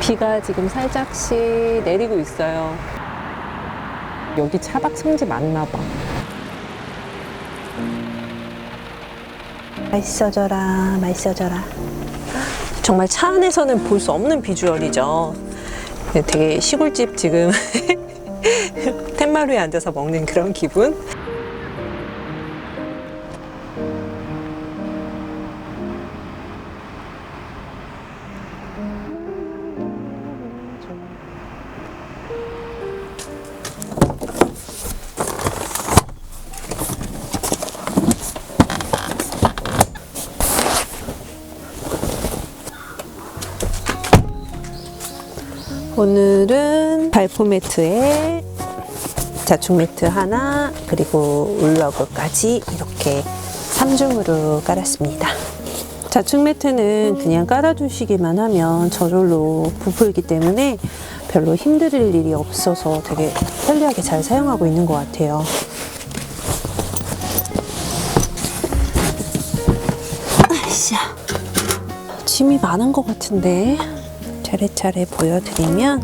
비가 지금 살짝씩 내리고 있어요. 여기 차박 성지 맞나 봐. 맛있어져라, 맛있어져라. 정말 차 안에서는 볼 수 없는 비주얼이죠. 네, 되게 시골집 지금 텐마루에 앉아서 먹는 그런 기분. 오늘은 발포 매트에 자충 매트 하나 그리고 울러그까지 이렇게 3중으로 깔았습니다. 자충 매트는 그냥 깔아주시기만 하면 저절로 부풀기 때문에 별로 힘들 일이 없어서 되게 편리하게 잘 사용하고 있는 것 같아요. 아이씨, 짐이 많은 것 같은데 차례차례 보여드리면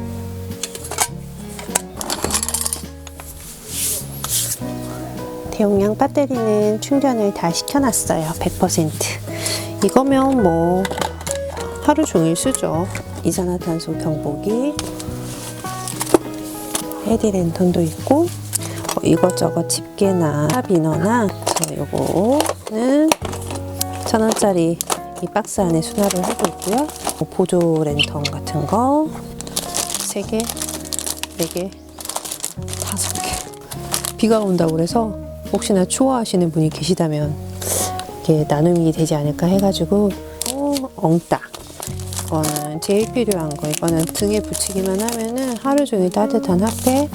대용량 배터리는 충전을 다 시켜놨어요. 100%. 이거면 뭐 하루 종일 쓰죠. 이산화탄소 경보기, 헤드랜턴도 있고 뭐 이것저것 집게나 탑이너나 저 요거는 천 원짜리 이 박스 안에 수납을 하고 있고요. 뭐 보조 랜턴 같은 거세 개, 네 개, 다섯 개. 비가 온다고 그래서 혹시나 추워하시는 분이 계시다면 이게 나눔이 되지 않을까 해가지고 어, 엉따. 이거는 제일 필요한 거. 이거는 등에 붙이기만 하면은 하루 종일 따뜻한 핫팩.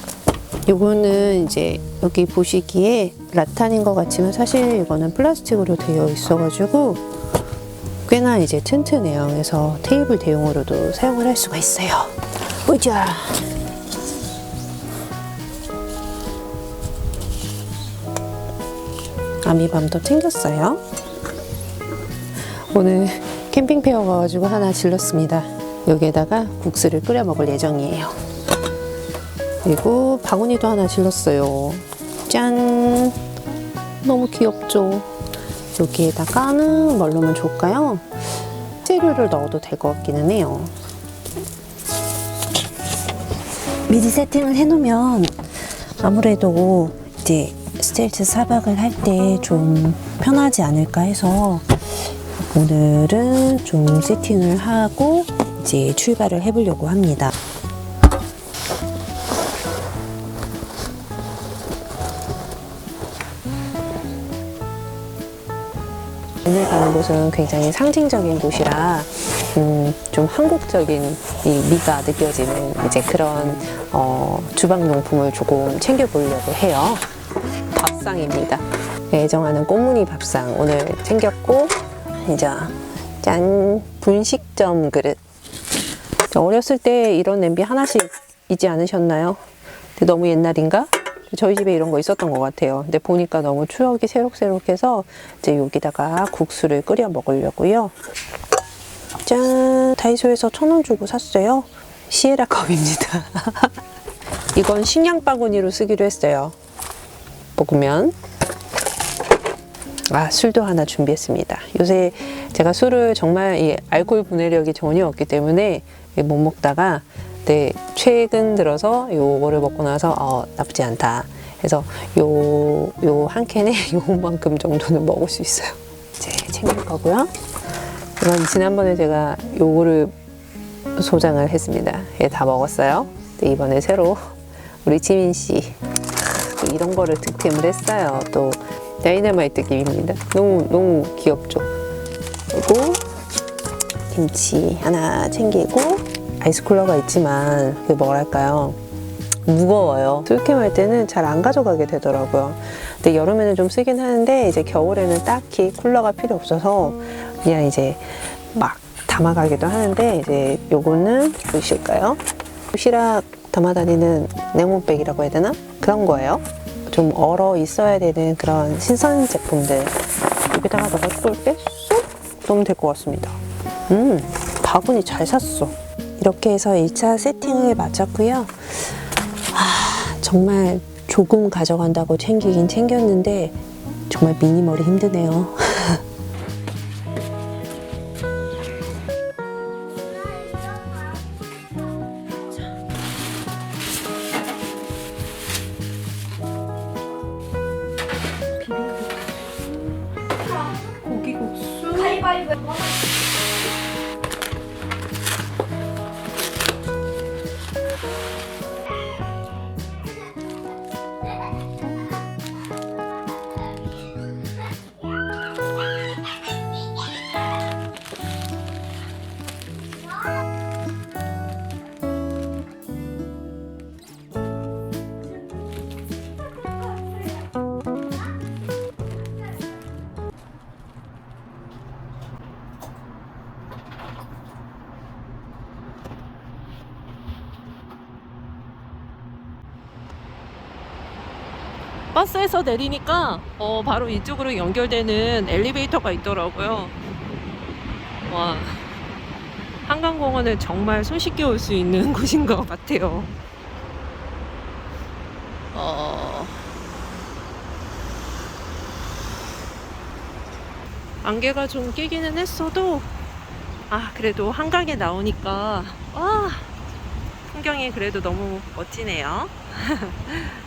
요거는 이제 여기 보시기에 라탄인 것 같지만 사실 이거는 플라스틱으로 되어 있어가지고 꽤나 이제 튼튼해요. 그래서 테이블 대용으로도 사용을 할 수가 있어요. 보자. 아미밤도 챙겼어요. 오늘 캠핑 페어 가가지고 하나 질렀습니다. 여기에다가 국수를 끓여 먹을 예정이에요. 그리고 바구니도 하나 질렀어요. 짠! 너무 귀엽죠? 여기에다가는 뭘 넣으면 좋을까요? 재료를 넣어도 될 것 같기는 해요. 미리 세팅을 해놓으면 아무래도 이제 스텔트 사박을 할 때 좀 편하지 않을까 해서 오늘은 좀 세팅을 하고 이제 출발을 해보려고 합니다. 오늘 가는 곳은 굉장히 상징적인 곳이라 음, 좀 한국적인 이 미가 느껴지는 이제 그런 어, 주방용품을 조금 챙겨보려고 해요. 밥상입니다. 애정하는 꽃무늬 밥상 오늘 챙겼고 이제 짠 분식점 그릇. 어렸을 때 이런 냄비 하나씩 있지 않으셨나요? 너무 옛날인가? 저희 집에 이런 거 있었던 것 같아요. 근데 보니까 너무 추억이 새록새록해서 이제 여기다가 국수를 끓여 먹으려고요. 짠! 다이소에서 천 원 주고 샀어요. 시에라 컵입니다. 이건 식량 바구니로 쓰기로 했어요. 볶으면. 아, 술도 하나 준비했습니다. 요새 제가 술을 정말 이 알코올 분해력이 전혀 없기 때문에 못 먹다가 네, 최근 들어서 요거를 먹고 나서 어, 나쁘지 않다. 그래서 요, 요 한 캔에 요만큼 정도는 먹을 수 있어요. 이제 챙길 거고요. 이건 지난번에 제가 요거를 소장을 했습니다. 예, 다 먹었어요. 근데 이번에 새로 우리 지민 씨 또 이런 거를 득템을 했어요. 또 다이너마이트 김입니다. 너무 너무 귀엽죠. 그리고 김치 하나 챙기고 아이스쿨러가 있지만 그 뭐랄까요 무거워요. 술캠 할 때는 잘 안 가져가게 되더라고요. 근데 여름에는 좀 쓰긴 하는데 이제 겨울에는 딱히 쿨러가 필요 없어서 그냥 이제 막 담아가기도 하는데 이제 요거는 보실까요? 도시락 담아다니는 네모백이라고 해야 되나? 그런 거예요. 좀 얼어 있어야 되는 그런 신선 제품들 여기다가 넣어서 쏠때 쏙 넣으면 될 것 같습니다. 음, 바구니 잘 샀어. 이렇게 해서 1차 세팅을 마쳤고요. 아, 정말 조금 가져간다고 챙기긴 챙겼는데 정말 미니멀이 힘드네요. 고기국수 버스에서 내리니까 어, 바로 이쪽으로 연결되는 엘리베이터가 있더라고요. 와, 한강공원은 정말 손쉽게 올 수 있는 곳인 것 같아요. 어... 안개가 좀 끼기는 했어도 아 그래도 한강에 나오니까 와 풍경이 그래도 너무 멋지네요.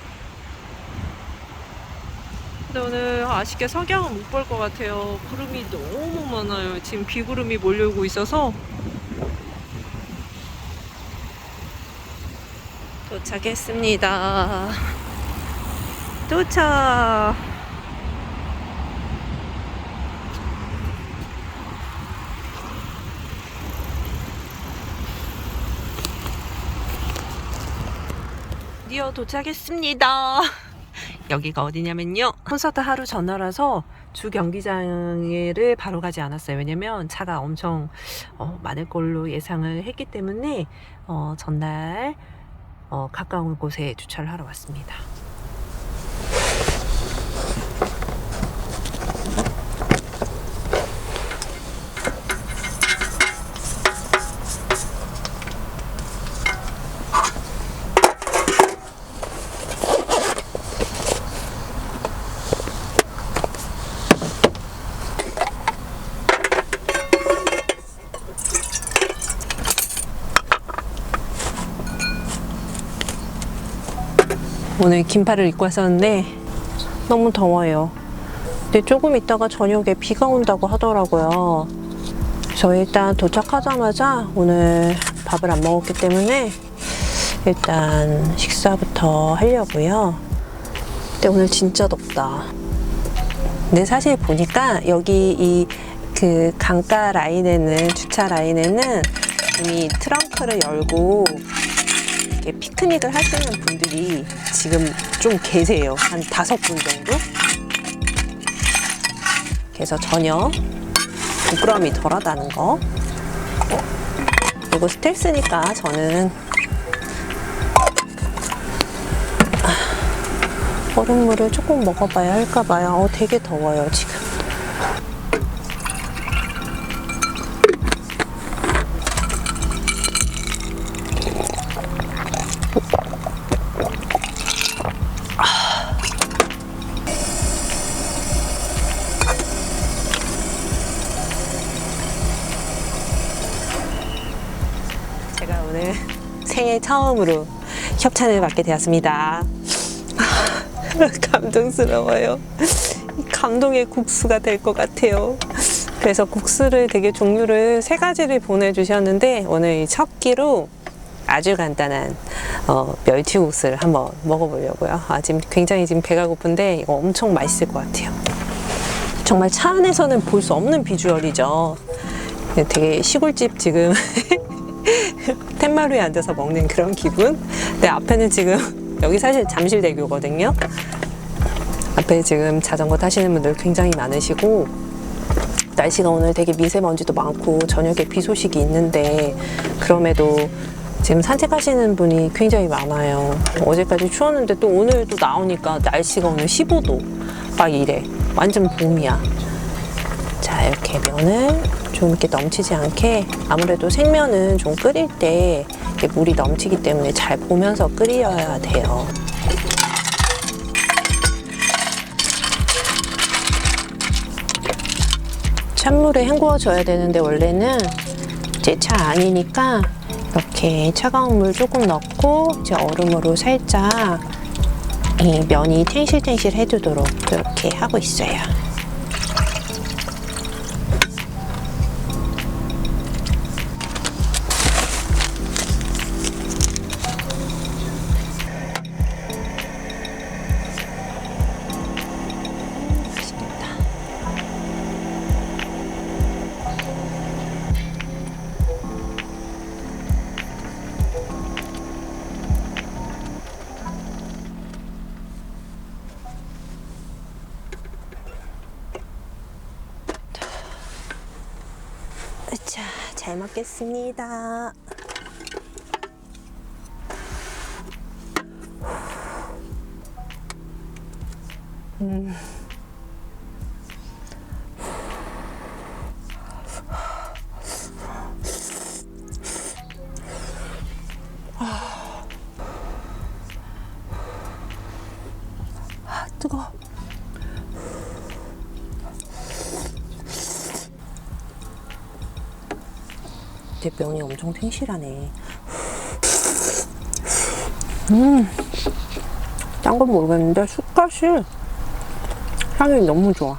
근데 오늘 아쉽게 석양은 못 볼 것 같아요. 구름이 너무 많아요. 지금 비구름이 몰려오고 있어서 도착했습니다. 도착. 드디어 도착했습니다. 여기가 어디냐면요. 콘서트 하루 전날라서 주 경기장을 바로 가지 않았어요. 왜냐면 차가 엄청 어, 많을 걸로 예상을 했기 때문에 어, 전날 어, 가까운 곳에 주차를 하러 왔습니다. 오늘 긴팔을 입고 왔었는데 너무 더워요. 근데 조금 있다가 저녁에 비가 온다고 하더라고요. 그래서 일단 도착하자마자 오늘 밥을 안 먹었기 때문에 일단 식사부터 하려고요. 근데 오늘 진짜 덥다. 근데 사실 보니까 여기 이 그 강가 라인에는 주차 라인에는 이미 트렁크를 열고 이렇게 피크닉을 하시는 분들이 지금 좀 계세요. 한 다섯 분 정도? 그래서 전혀 부끄러움이 덜하다는 거. 그리고 스텔스니까 저는 아, 얼음물을 조금 먹어봐야 할까봐요. 어, 되게 더워요, 지금. 처음으로 협찬을 받게 되었습니다. 감동스러워요. 이 감동의 국수가 될 것 같아요. 그래서 국수를 되게 종류를 세 가지를 보내주셨는데 오늘 이첫 끼로 아주 간단한 어, 멸치국수를 한번 먹어보려고요. 아, 지금 굉장히 지금 배가 고픈데 이거 엄청 맛있을 것 같아요. 정말 차 안에서는 볼 수 없는 비주얼이죠. 되게 시골집 지금 텐마루에 앉아서 먹는 그런 기분. 내 앞에는 지금 여기 사실 잠실대교거든요. 앞에 지금 자전거 타시는 분들 굉장히 많으시고 날씨가 오늘 되게 미세먼지도 많고 저녁에 비 소식이 있는데 그럼에도 지금 산책하시는 분이 굉장히 많아요. 어제까지 추웠는데 또 오늘 또 나오니까 날씨가 오늘 15도 막 이래. 완전 봄이야. 자, 이렇게 면을 좀 이렇게 넘치지 않게 아무래도 생면은 좀 끓일 때 물이 넘치기 때문에 잘 보면서 끓여야 돼요. 찬물에 헹구어줘야 되는데 원래는 이제 차 아니니까 이렇게 차가운 물 조금 넣고 이제 얼음으로 살짝 이 면이 탱실탱실 해두도록 이렇게 하고 있어요. 잘 먹겠습니다. 내 면이 엄청 탱실하네. 음, 딴 건 모르겠는데 숯갓이 향이 너무 좋아.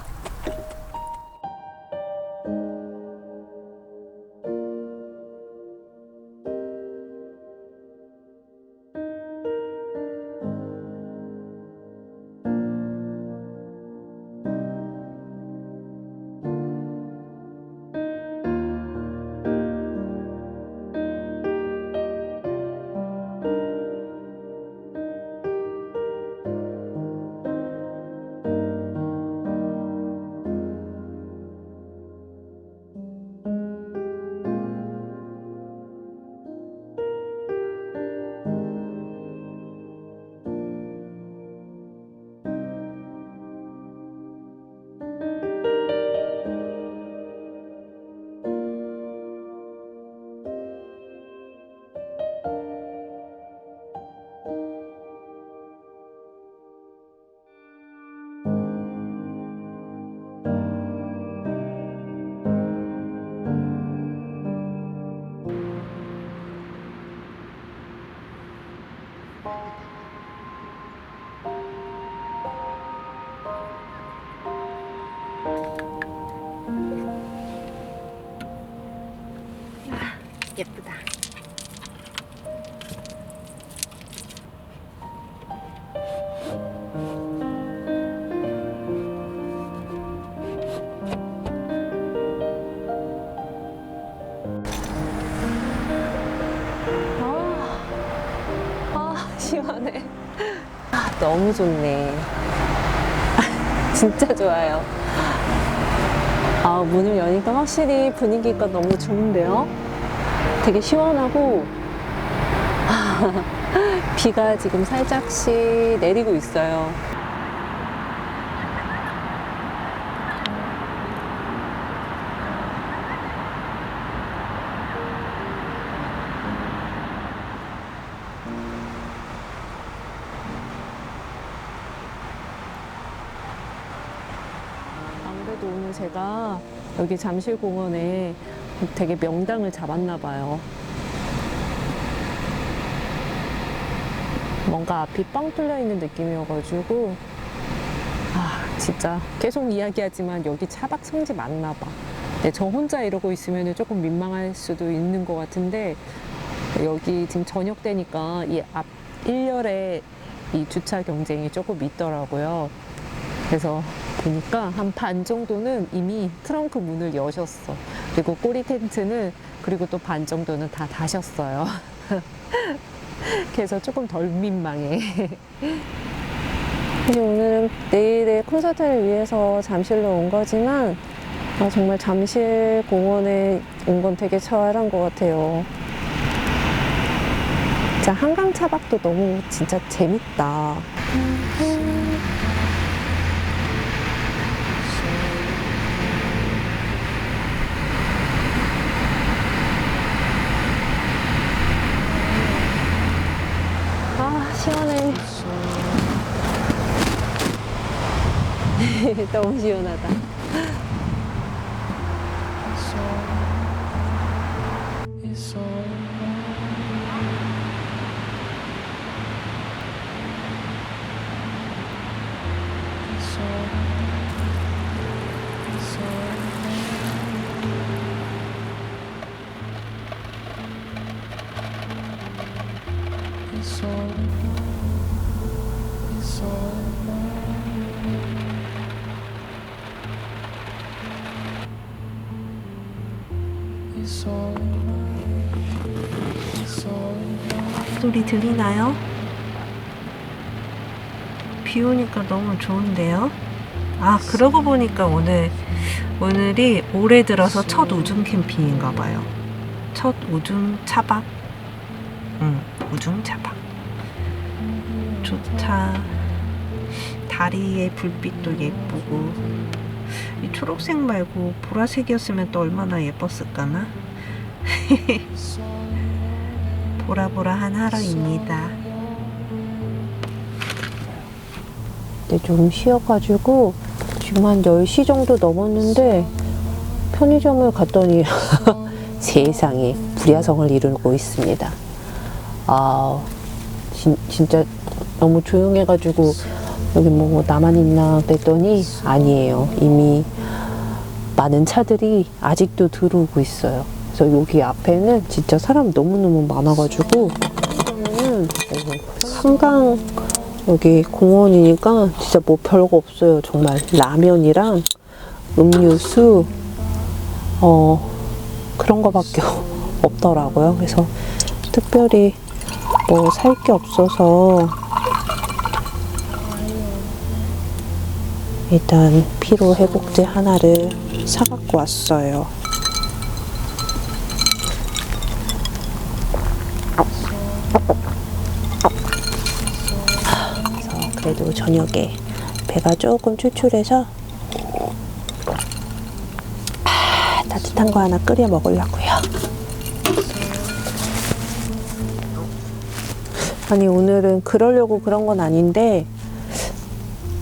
예쁘다. 아, 시원해. 아, 너무 좋네. 진짜 좋아요. 아, 문을 여니까 확실히 분위기가 너무 좋은데요? 되게 시원하고, 비가 지금 살짝씩 내리고 있어요. 아무래도 오늘 제가 여기 잠실공원에 되게 명당을 잡았나 봐요. 뭔가 앞이 뻥 뚫려 있는 느낌이어가지고 아 진짜 계속 이야기하지만 여기 차박 성지 맞나 봐. 근데 저 혼자 이러고 있으면 조금 민망할 수도 있는 것 같은데 여기 지금 저녁 되니까 이앞 1열에 이 주차 경쟁이 조금 있더라고요. 그래서 보니까 한 반 정도는 이미 트렁크 문을 여셨어. 그리고 꼬리 텐트는 그리고 또 반 정도는 다 닫으셨어요. 그래서 조금 덜 민망해. 사실 오늘은 내일의 콘서트를 위해서 잠실로 온 거지만 아, 정말 잠실 공원에 온 건 되게 잘한 것 같아요. 진짜 한강 차박도 너무 진짜 재밌다. 너무 시원하다. It's 소리 들리나요? 비 오니까 너무 좋은데요? 아, 그러고 보니까 오늘, 오늘이 올해 들어서 첫 우중 캠핑인가 봐요. 첫 우중 차박? 응, 우중 차박. 좋다. 다리에 불빛도 예쁘고. 이 초록색 말고 보라색이었으면 또 얼마나 예뻤을까나? 보라보라한 하루입니다. 네, 좀 쉬어가지고 지금 한 10시 정도 넘었는데 편의점을 갔더니 세상에 불야성을 이루고 있습니다. 아, 진, 진짜 너무 조용해가지고 여기 뭐 나만 있나 그랬더니 아니에요. 이미 많은 차들이 아직도 들어오고 있어요. 그래서 여기 앞에는 진짜 사람 너무너무 많아가지고 한강 여기 공원이니까 진짜 뭐 별거 없어요. 정말 라면이랑 음료수 어 그런 거밖에 없더라고요. 그래서 특별히 뭐 살 게 없어서 일단 피로 회복제 하나를 사갖고 왔어요. 그래서 그래도 저녁에 배가 조금 출출해서 아, 따뜻한 거 하나 끓여 먹으려고요. 아니 오늘은 그러려고 그런 건 아닌데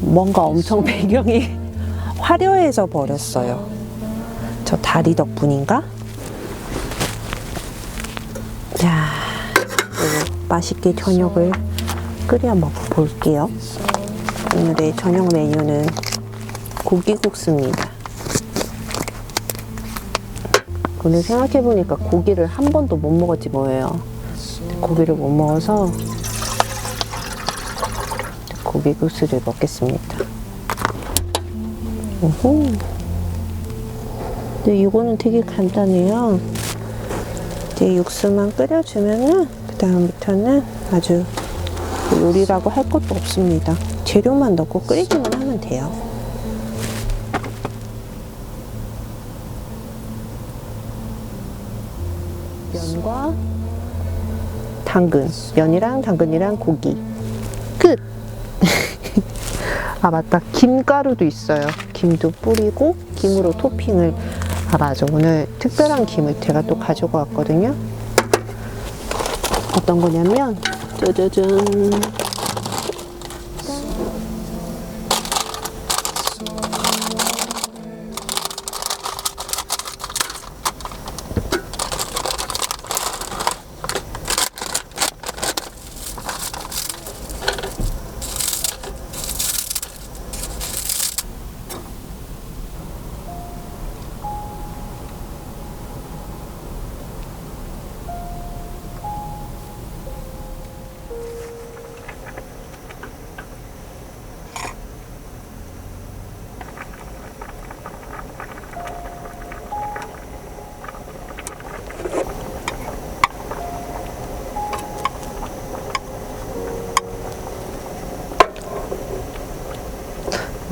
뭔가 엄청 배경이 화려해져 버렸어요. 저 다리 덕분인가? 자, 맛있게 저녁을 끓여 먹어볼게요. 오늘의 저녁 메뉴는 고기국수입니다. 오늘 생각해보니까 고기를 한 번도 못 먹었지 뭐예요. 고기를 못 먹어서 고기국수를 먹겠습니다. 오호. 근데 이거는 되게 간단해요. 이제 육수만 끓여주면은 그 다음부터는 아주 요리라고 할 것도 없습니다. 재료만 넣고 끓이기만 하면 돼요. 면과 당근, 면이랑 당근이랑 고기. 끝! 아, 맞다. 김가루도 있어요. 김도 뿌리고, 김으로 토핑을. 아, 맞아. 오늘 특별한 김을 제가 또 가지고 왔거든요. 어떤 거냐면, 짜자잔.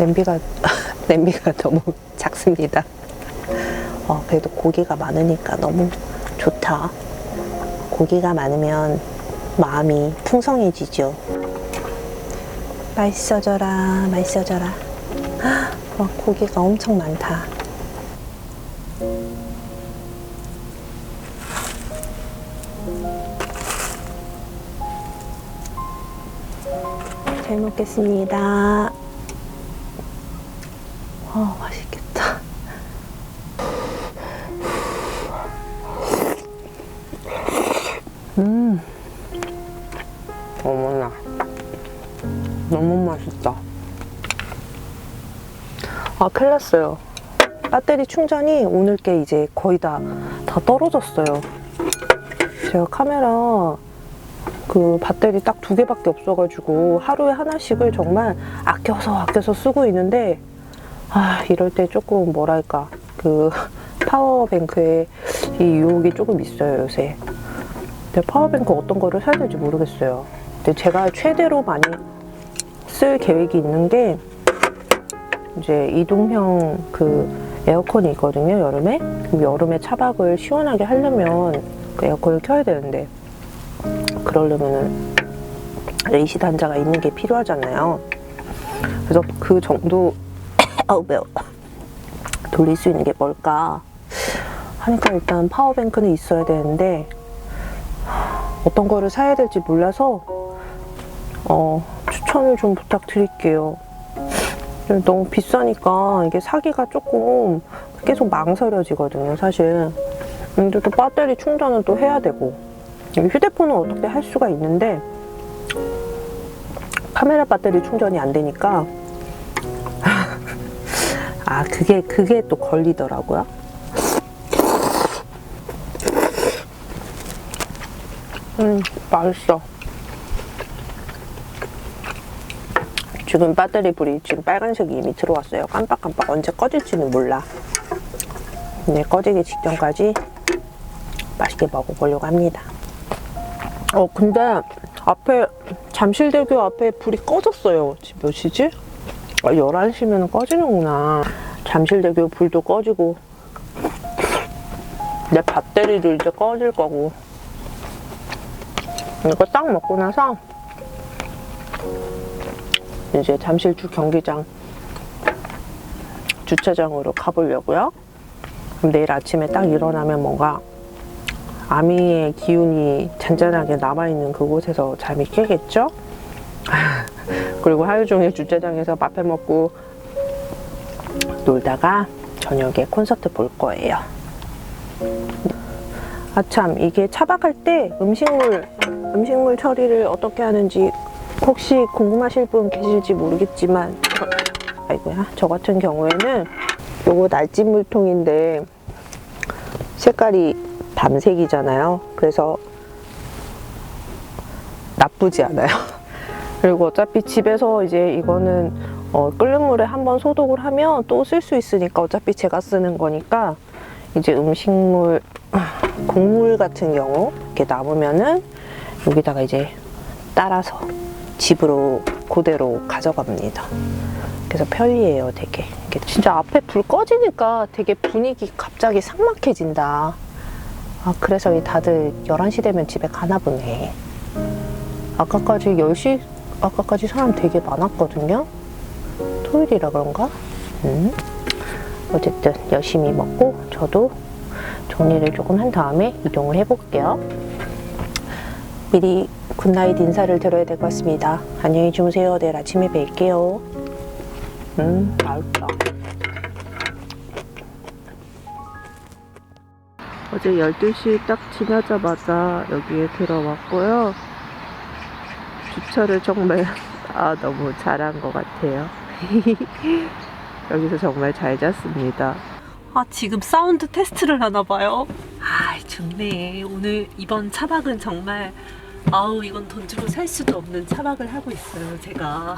냄비가 냄비가 너무 작습니다. 어, 그래도 고기가 많으니까 너무 좋다. 고기가 많으면 마음이 풍성해지죠. 맛있어져라, 맛있어져라. 헉, 와, 고기가 엄청 많다. 잘 먹겠습니다. 어, 맛있겠다. 음. 어머나. 너무 맛있다. 아, 큰일 났어요. 배터리 충전이 오늘 게 이제 거의 다, 다 떨어졌어요. 제가 카메라 그 배터리 딱 두 개밖에 없어가지고 하루에 하나씩을 정말 아껴서 아껴서 쓰고 있는데 아, 이럴 때 조금 뭐랄까. 그 파워뱅크에 이 유혹이 조금 있어요, 요새. 근데 파워뱅크 어떤 거를 사야 될지 모르겠어요. 근데 제가 최대로 많이 쓸 계획이 있는 게 이제 이동형 그 에어컨이 있거든요, 여름에. 여름에 차박을 시원하게 하려면 그 에어컨을 켜야 되는데 그러려면은 AC 단자가 있는 게 필요하잖아요. 그래서 그 정도 아우 매워 돌릴 수 있는 게 뭘까 하니까 일단 파워뱅크는 있어야 되는데 어떤 거를 사야 될지 몰라서 어, 추천을 좀 부탁드릴게요. 너무 비싸니까 이게 사기가 조금 계속 망설여지거든요, 사실. 근데 또 배터리 충전은 또 해야 되고 휴대폰은 어떻게 할 수가 있는데 카메라 배터리 충전이 안 되니까 아 그게 그게 또 걸리더라고요. 음 맛있어. 지금 배터리 불이 지금 빨간색이 이미 들어왔어요. 깜빡깜빡 언제 꺼질지는 몰라. 근데 꺼지기 직전까지 맛있게 먹어보려고 합니다. 어 근데 앞에 잠실대교 앞에 불이 꺼졌어요. 지금 몇 시지? 아, 11시면 꺼지는구나. 잠실대교 불도 꺼지고 내 배터리도 이제 꺼질 거고 이거 딱 먹고 나서 이제 잠실주 경기장 주차장으로 가보려고요. 그럼 내일 아침에 딱 일어나면 뭔가 아미의 기운이 잔잔하게 남아있는 그곳에서 잠이 깨겠죠? 그리고 하루 종일 주차장에서 밥해 먹고 놀다가 저녁에 콘서트 볼 거예요. 아참 이게 차박할 때 음식물 음식물 처리를 어떻게 하는지 혹시 궁금하실 분 계실지 모르겠지만 아이고야 저 같은 경우에는 요거 날찜 물통인데 색깔이 밤색이잖아요. 그래서 나쁘지 않아요. 그리고 어차피 집에서 이제 이거는 어, 끓는 물에 한번 소독을 하면 또 쓸 수 있으니까 어차피 제가 쓰는 거니까 이제 음식물 국물 같은 경우 이렇게 남으면은 여기다가 이제 따라서 집으로 그대로 가져갑니다. 그래서 편리해요, 되게. 진짜 앞에 불 꺼지니까 되게 분위기 갑자기 삭막해진다. 아, 그래서 이 다들 11시 되면 집에 가나 보네. 아까까지 10시, 아까까지 사람 되게 많았거든요. 토요일이라 그런가? 음. 어쨌든 열심히 먹고 저도 정리를 조금 한 다음에 이동을 해볼게요. 미리 굿나잇 인사를 드려야 될 것 같습니다. 안녕히 주무세요. 내일 아침에 뵐게요. 음, 맛있다. 어제 12시 딱 지나자마자 여기에 들어왔고요. 주차를 정말 아 너무 잘한 것 같아요. 여기서 정말 잘 잤습니다. 아, 지금 사운드 테스트를 하나 봐요. 아, 좋네. 오늘 이번 차박은 정말 아우, 이건 돈 주고 살 수도 없는 차박을 하고 있어요, 제가.